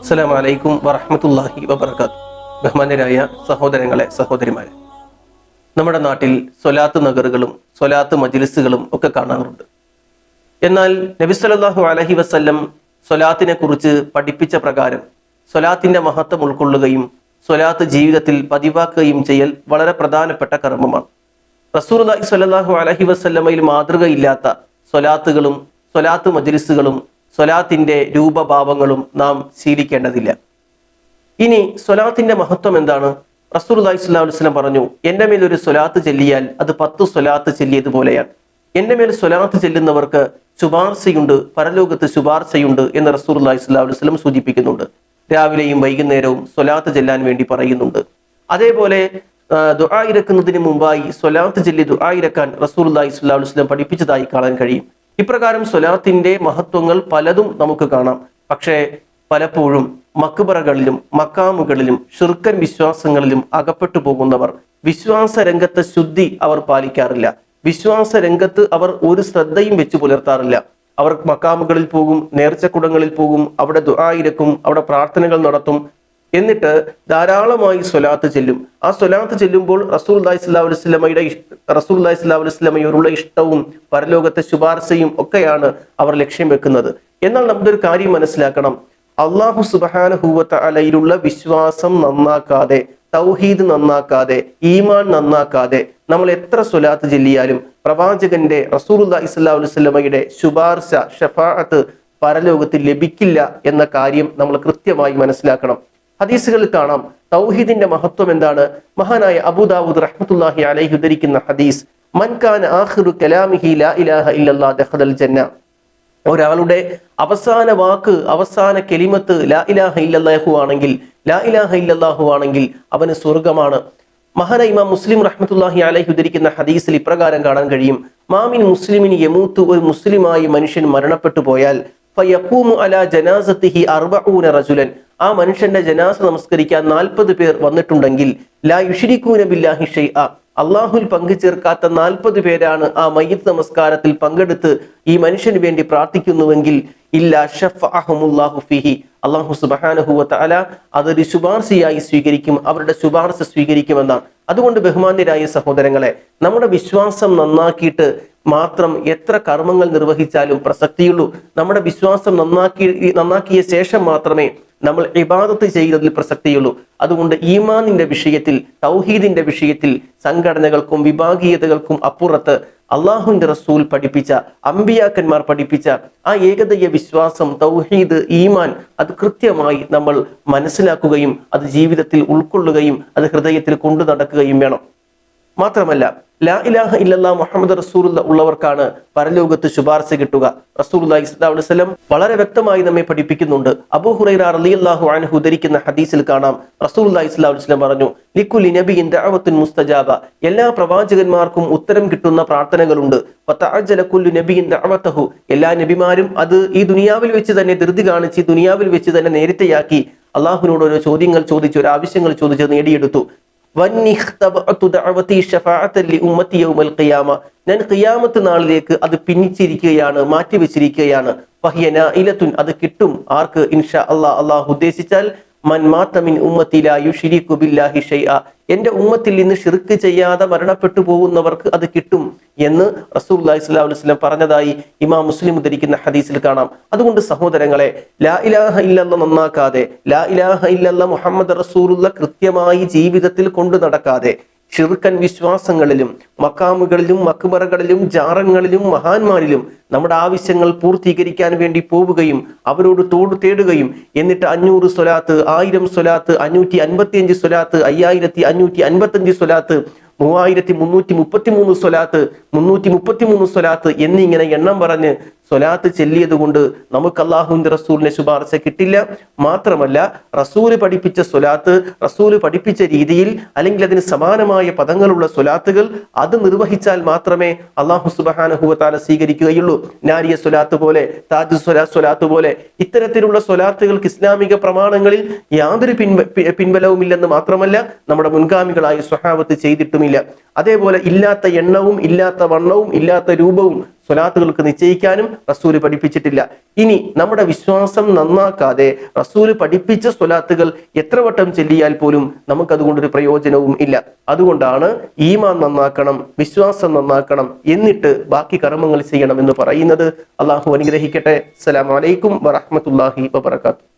അസ്സലാമു അലൈക്കും വറഹ്മത്തുള്ളാഹി വബർക്കാത്തു ബഹുമാന്യരായ സഹോദരങ്ങളെ സഹോദരിമാരെ നമ്മുടെ നാട്ടിൽ സ്വലാത്ത് നഗറുകളും സ്വലാത്ത് മജിലിസുകളും ഒക്കെ കാണാറുണ്ട്. എന്നാൽ നബി സല്ലല്ലാഹു അലഹി വസ്ല്ലം സ്വലാത്തിനെ കുറിച്ച് പഠിപ്പിച്ച പ്രകാരം സ്വലാത്തിന്റെ മഹത്വം ഉൾക്കൊള്ളുകയും സ്വലാത്ത് ജീവിതത്തിൽ പതിവാക്കുകയും ചെയ്യൽ വളരെ പ്രധാനപ്പെട്ട കർമ്മമാണ്. റസൂലുള്ളാഹി സ്വല്ലല്ലാഹു അലഹി വസ്ല്ലമയിൽ മാതൃകയില്ലാത്ത സ്വലാത്തുകളും സ്വലാത്ത് മജ്ലിസുകളും സ്വലാത്തിന്റെ രൂപഭാവങ്ങളും നാം ശീലിക്കേണ്ടതില്ല. ഇനി സ്വലാത്തിന്റെ മഹത്വം എന്താണ്? റസൂലുള്ളാഹി സ്വല്ലല്ലാഹു അലൈഹി വസല്ലം പറഞ്ഞു എന്റെ മേൽ ഒരു സ്വലാത്ത് ചെല്ലിയാൽ അത് പത്ത് സ്വലാത്ത് ചെല്ലിയതുപോലെയാണ് എന്റെ മേൽ സ്വലാത്ത് ചെല്ലുന്നവർക്ക് ശുപാർശയുണ്ട് പരലോകത്ത് ശുപാർശയുണ്ട് എന്ന് റസൂലുള്ളാഹി സ്വല്ലല്ലാഹു അലൈഹി വസല്ലം സൂചിപ്പിക്കുന്നുണ്ട്. രാവിലെയും വൈകുന്നേരവും സ്വലാത്ത് ചെല്ലാൻ വേണ്ടി പറയുന്നുണ്ട്. അതേപോലെ ദുആ മുമ്പായി സ്വലാത്ത് ചെല്ലി ദുആ ഇറക്കാൻ റസൂലുള്ളാഹി സ്വല്ലല്ലാഹു അലൈഹി വസല്ലം പഠിപ്പിച്ചതായി കാണാൻ കഴിയും. ഇപ്രകാരം സ്വലാത്തിന്റെ മഹത്വങ്ങൾ പലതും നമുക്ക് കാണാം. പക്ഷേ പലപ്പോഴും മക്ബറകളിലും മക്കാമുകളിലും ഷിർക്കൻ വിശ്വാസങ്ങളിലും അകപ്പെട്ടു പോകുന്നവർ വിശ്വാസ രംഗത്തെ ശുദ്ധി അവർ പാലിക്കാറില്ല. വിശ്വാസ രംഗത്ത് അവർ ഒരു ശ്രദ്ധയും വെച്ചു പുലർത്താറില്ല. അവർ മക്കാമുകളിൽ പോകും നേർച്ചക്കുടങ്ങളിൽ പോകും അവിടെ ദുആയിരക്കും അവിടെ പ്രാർത്ഥനകൾ നടത്തും എന്നിട്ട് ധാരാളമായി സ്വലാത്ത് ചെല്ലും. ആ സ്വലാത്ത് ചെല്ലുമ്പോൾ റസൂൽ അലൈഹി വസ്ലമയുടെ റസൂൽ അലൈഹി വസ്ലമയോടുള്ള ഇഷ്ടവും പരലോകത്തെ ശുപാർശയും ഒക്കെയാണ് അവർ ലക്ഷ്യം വെക്കുന്നത്. എന്നാൽ നമുക്കൊരു കാര്യം മനസ്സിലാക്കണം. അള്ളാഹു സുബാനഹൂവത്ത അലയിലുള്ള വിശ്വാസം നന്നാക്കാതെ തൗഹീദ് നന്നാക്കാതെ ഈമാൻ നന്നാക്കാതെ നമ്മൾ എത്ര സ്വലാത്ത് ചെല്ലിയാലും പ്രവാചകന്റെ റസൂൽ ഇസ്ലാ വസ്ലമയുടെ ശുപാർശ ഷഫാഅത്ത് പരലോകത്ത് ലഭിക്കില്ല എന്ന കാര്യം നമ്മൾ കൃത്യമായി മനസ്സിലാക്കണം. ഹദീസുകളിൽ കാണാം. തൗഹീദിന്റെ മഹത്വം എന്താണ്? മഹാനായ അബൂദാവൂദ് റഹ്മത്തുല്ലാഹി അലൈഹി ഉദ്ധരിക്കുന്ന ഹദീസ് ആഖിറു കലാമിഹി ലാ ഇലാഹ ജന്ന. ഒരാളുടെ അവസാന വാക്ക് അവസാന കെലിമത്ത് ലാ ഇലാഹ ഇല്ലല്ലാഹു ആണെങ്കിൽ ലാ ഇലാഹ ഇല്ലല്ലാഹു ആണെങ്കിൽ അവന് സ്വർഗമാണ് മഹാന ഇമാം മുസ്ലിം റഹ്മത്തുല്ലാഹി അലൈഹി ഉദ്ധരിക്കുന്ന ഹദീസിൽ ഇപ്രകാരം കാണാൻ കഴിയും. മാമിൻ മുസ്ലിമിന് യമൂത്ത് ഒരു മുസ്ലിമായി മനുഷ്യൻ മരണപ്പെട്ടു പോയാൽ അർബഊന റജുലൻ. ആ മനുഷ്യന്റെ ജനാസ നമസ്കരിക്കാൻ നാൽപ്പത് പേർ വന്നിട്ടുണ്ടെങ്കിൽ ലാ യുഷിരിക്കൂന ബില്ലാഹി അള്ളാഹുൽ പങ്കുചേർക്കാത്ത നാൽപ്പത് പേരാണ് ആ മയ്യത്ത് നമസ്കാരത്തിൽ പങ്കെടുത്ത് ഈ മനുഷ്യന് വേണ്ടി പ്രാർത്ഥിക്കുന്നുവെങ്കിൽ അള്ളാഹു സുബ്ഹാനഹു വതആല അതൊരു ശുപാർശയായി സ്വീകരിക്കും അവരുടെ ശുപാർശ സ്വീകരിക്കുമെന്നാണ്. അതുകൊണ്ട് ബഹുമാന്യരായ സഹോദരങ്ങളെ നമ്മുടെ വിശ്വാസം നന്നാക്കിയിട്ട് മാത്രം എത്ര കർമ്മങ്ങൾ നിർവഹിച്ചാലും പ്രസക്തിയുള്ളൂ. നമ്മുടെ വിശ്വാസം നന്നാക്കി നന്നാക്കിയ ശേഷം മാത്രമേ നമ്മൾ ഇബാദത്ത് ചെയ്യുന്നതിൽ പ്രസക്തിയുള്ളൂ. അതുകൊണ്ട് ഈമാനിന്റെ വിഷയത്തിൽ തൗഹീദിന്റെ വിഷയത്തിൽ സംഘടനകൾക്കും വിഭാഗീയതകൾക്കും അപ്പുറത്ത് അള്ളാഹുവിന്റെ റസൂൽ പഠിപ്പിച്ച അമ്പിയാക്കന്മാർ പഠിപ്പിച്ച ആ ഏകതയ വിശ്വാസം തൗഹീദ് ഈമാൻ അത് കൃത്യമായി നമ്മൾ മനസ്സിലാക്കുകയും അത് ജീവിതത്തിൽ ഉൾക്കൊള്ളുകയും അത് ഹൃദയത്തിൽ കൊണ്ടു നടക്കുകയും വേണം. മാത്രമല്ല ലാ ഇലാഹ ഇല്ലല്ലാ മുഹമ്മദ് റസൂലുള്ള ഉള്ളവർക്കാണ് പരലോകത്ത് ശുപാർശ കിട്ടുക. റസൂലുള്ളാഹി ഇസ്ലാം വളരെ വ്യക്തമായി നമ്മെ പഠിപ്പിക്കുന്നുണ്ട്. അബൂ ഹുറൈറ അൻഹു ഉദ്ധരിക്കുന്ന ഹദീസിൽ കാണാം. റസൂലുള്ളാഹി ഇസ്ലാം പറഞ്ഞു ലിക്കുലി നബിയിൻ ദഅവത്തുൻ മുസ്തജാബ. എല്ലാ പ്രവാചകന്മാർക്കും ഉത്തരം കിട്ടുന്ന പ്രാർത്ഥനകളുണ്ട്. ഫതഅജ്ജല കുല്ലു നബിയിൻ ദഅവതഹു എല്ലാ നബിമാരും അത് ഈ ദുനിയാവിൽ വെച്ച് തന്നെ ധൃതി കാണിച്ച് ദുനിയാവിൽ വെച്ച് തന്നെ നേരത്തെയാക്കി അള്ളാഹുവിനോട് ഓരോ ചോദ്യങ്ങൾ ചോദിച്ചു ഒരു ആവശ്യങ്ങൾ ചോദിച്ച് നേടിയെടുത്തു. ഞാൻ ഖിയാമത്ത് നാളിലേക്ക് അത് പിന്നിച്ചിരിക്കുകയാണ് മാറ്റിവെച്ചിരിക്കുകയാണ്. അത് കിട്ടും ആർക്ക്? ഇൻഷാ അള്ളാഹ് അല്ലാഹു ഉദ്ദേശിച്ചാൽ ഉമ്മത്തി ബില്ലാഹി എന്റെ ഉമ്മത്തിൽ നിന്ന് ഷിർക്ക് ചെയ്യാതെ മരണപ്പെട്ടു പോകുന്നവർക്ക് അത് കിട്ടും എന്ന് സ്വല്ലല്ലാഹു അലൈഹി വസല്ലം പറഞ്ഞതായി ഇമാം മുസ്ലിം ഉദ്ധരിക്കുന്ന ഹദീസിൽ കാണാം. അതുകൊണ്ട് സഹോദരങ്ങളെ ലാ ഇലാഹ ഇല്ലല്ല നന്നാക്കാതെ ലാ ഇലാഹ ഇല്ലല്ല മുഹമ്മദ് റസൂലുള്ള കൃത്യമായി ജീവിതത്തിൽ കൊണ്ടു നടക്കാതെ ഷിർക്കൻ വിശ്വാസങ്ങളിലും മക്കാമുകളിലും മക്ബറകളിലും ജാറങ്ങളിലും മഹാന്മാരിലും നമ്മുടെ ആവശ്യങ്ങൾ പൂർത്തീകരിക്കാൻ വേണ്ടി പോവുകയും അവരോട് തോട് തേടുകയും എന്നിട്ട് അഞ്ഞൂറ് സ്വലാത്ത് ആയിരം സ്വലാത്ത് അഞ്ഞൂറ്റി അൻപത്തിയഞ്ച് സ്വലാത്ത് അയ്യായിരത്തി അഞ്ഞൂറ്റി അൻപത്തഞ്ച് സ്വലാത്ത് മൂവായിരത്തി മുന്നൂറ്റി മുപ്പത്തി മൂന്ന് സ്വലാത്ത് മുന്നൂറ്റി മുപ്പത്തി മൂന്ന് സ്വലാത്ത് എന്നിങ്ങനെ എണ്ണം പറഞ്ഞ് സ്വലാത്ത് ചെല്ലിയത് കൊണ്ട് നമുക്ക് അള്ളാഹുവിന്റെ റസൂലിനെ ശുപാർശ കിട്ടില്ല. മാത്രമല്ല റസൂൽ പഠിപ്പിച്ച സ്വലാത്ത് റസൂൽ പഠിപ്പിച്ച രീതിയിൽ അല്ലെങ്കിൽ അതിന് സമാനമായ പദങ്ങളുള്ള സ്വലാത്തുകൾ അത് നിർവഹിച്ചാൽ മാത്രമേ അള്ളാഹു സുബാനഹുവത്താല സ്വീകരിക്കുകയുള്ളൂ. നാരിയ സ്വലാത്ത് പോലെ താജ് സ്വലാ സ്വലാത്ത് പോലെ ഇത്തരത്തിലുള്ള സ്വലാത്തുകൾക്ക് ഇസ്ലാമിക പ്രമാണങ്ങളിൽ യാതൊരു പിൻവ പിൻബലവുമില്ലെന്ന് മാത്രമല്ല നമ്മുടെ മുൻഗാമികളായ സ്വഹാബത്ത് ചെയ്തിട്ടുമില്ല. അതേപോലെ ഇല്ലാത്ത എണ്ണവും ഇല്ലാത്ത വണ്ണവും ഇല്ലാത്ത രൂപവും സ്വലാത്തുകൾക്ക് നിശ്ചയിക്കാനും റസൂൽ പഠിപ്പിച്ചിട്ടില്ല. ഇനി നമ്മുടെ വിശ്വാസം നന്നാക്കാതെ റസൂൽ പഠിപ്പിച്ച സ്വലാത്തുകൾ എത്ര വട്ടം ചെല്ലിയാൽ പോലും നമുക്കതുകൊണ്ടൊരു പ്രയോജനവും ഇല്ല. അതുകൊണ്ടാണ് ഈമാൻ നന്നാക്കണം വിശ്വാസം നന്നാക്കണം എന്നിട്ട് ബാക്കി കർമ്മങ്ങൾ ചെയ്യണം എന്ന് പറയുന്നത്. അള്ളാഹു അനുഗ്രഹിക്കട്ടെ. അസ്സലാമു അലൈക്കും വറഹ്മത്തുള്ളാഹി വബറകാതുഹു.